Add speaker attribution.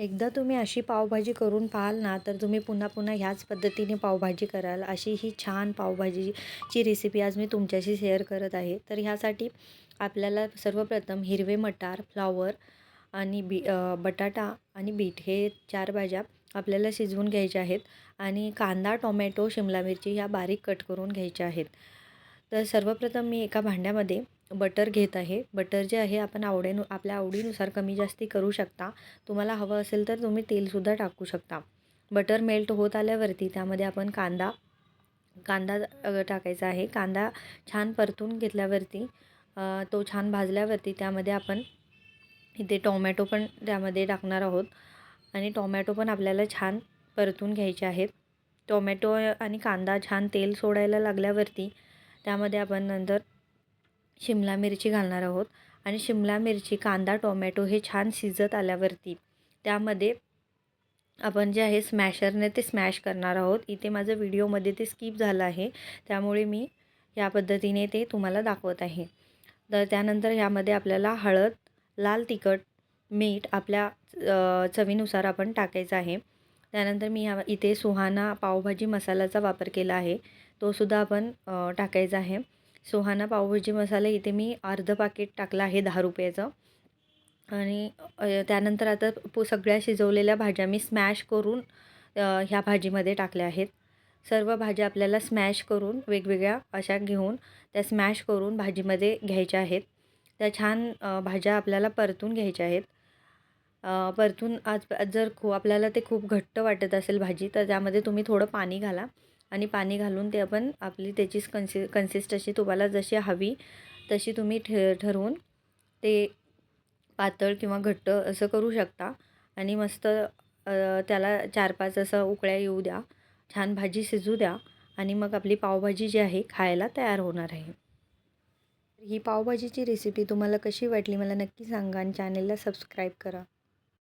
Speaker 1: एकदा तुम्ही अशी पावभाजी करून पाहाल ना तर तुम्ही पुन्हा पुन्हा ह्याच पद्धतीने पावभाजी कराल. अशी ही छान पावभाजीची रेसिपी आज मी तुमच्याशी शेअर करत आहे. तर ह्यासाठी आपल्याला सर्वप्रथम हिरवे मटार फ्लॉवर आणि बी बटाटा आणि बीट हे चार भाज्या आपल्याला शिजवून घ्यायच्या आहेत आणि कांदा टोमॅटो शिमला मिरची ह्या बारीक कट करून घ्यायच्या आहेत. तर सर्वप्रथम मी एका भांड्यामध्ये बटर घेत आहे. बटर जे आहे आपण आवडेनु आपल्या आवडीनुसार कमी जास्ती करू शकता. तुम्हाला हवं असेल तर तुम्ही तेलसुद्धा टाकू शकता. बटर मेल्ट होत आल्यावरती त्यामध्ये आपण कांदा कांदा टाकायचा आहे. कांदा छान परतून घेतल्यावरती तो छान भाजल्यावरती त्यामध्ये आपण इथे टोमॅटो पण त्यामध्ये टाकणार आहोत. आणि टोमॅटो पण आपल्याला छान परतून घ्यायचे आहेत. टोमॅटो आणि कांदा छान तेल सोडायला लागल्यावरती त्यामध्ये आपण नंतर शिमला मिरची घालणार आहोत. आणि शिमला मिरची कांदा टोमॅटो हे छान शिजत आल्यावरती त्यामध्ये आपण जे आहे स्मॅशरने ते स्मॅश करणार आहोत. इथे माझं व्हिडिओमध्ये ते स्किप झालं आहे. त्यामुळे मी या पद्धतीने ते तुम्हाला दाखवत आहे. तर त्यानंतर ह्यामध्ये आपल्याला हळद लाल तिखट मीठ आपल्या चवीनुसार आपण टाकायचं आहे. त्यानंतर मी ह्या इथे सुहाना पावभाजी मसाल्याचा वापर केला आहे. तोसुद्धा आपण टाकायचा आहे. सुहाना पावभाजी मसाला इथे मी अर्धं पाकिट टाकला आहे दहा रुपयाचं. आणि त्यानंतर आता पु सगळ्या शिजवलेल्या भाज्या मी स्मॅश करून ह्या भाजीमध्ये टाकल्या आहेत. सर्व भाज्या आपल्याला स्मॅश करून वेगवेगळ्या अशा घेऊन त्या स्मॅश करून भाजीमध्ये घ्यायच्या आहेत. त्या छान भाज्या आपल्याला परतून घ्यायच्या आहेत. परतून आज जर खू आपल्याला ते खूप घट्ट वाटत असेल भाजी तर त्यामध्ये तुम्ही थोडं पाणी घाला. आणि पाणी घालून ते आपण आपली त्याचीच कन्सि कन्सिस्टन्सी तुम्हाला जशी हवी तशी तुम्ही ठे ठरवून ते पातळ किंवा घट्ट असं करू शकता. आणि मस्त त्याला चार पाच असं उकळ्या येऊ द्या छान भाजी शिजू द्या आणि मग आपली पावभाजी जी आहे खायला तयार होणार आहे. ही पावभाजीची रेसिपी तुम्हाला कशी वाटली मला नक्की सांगा आणि चॅनेलला सबस्क्राईब करा.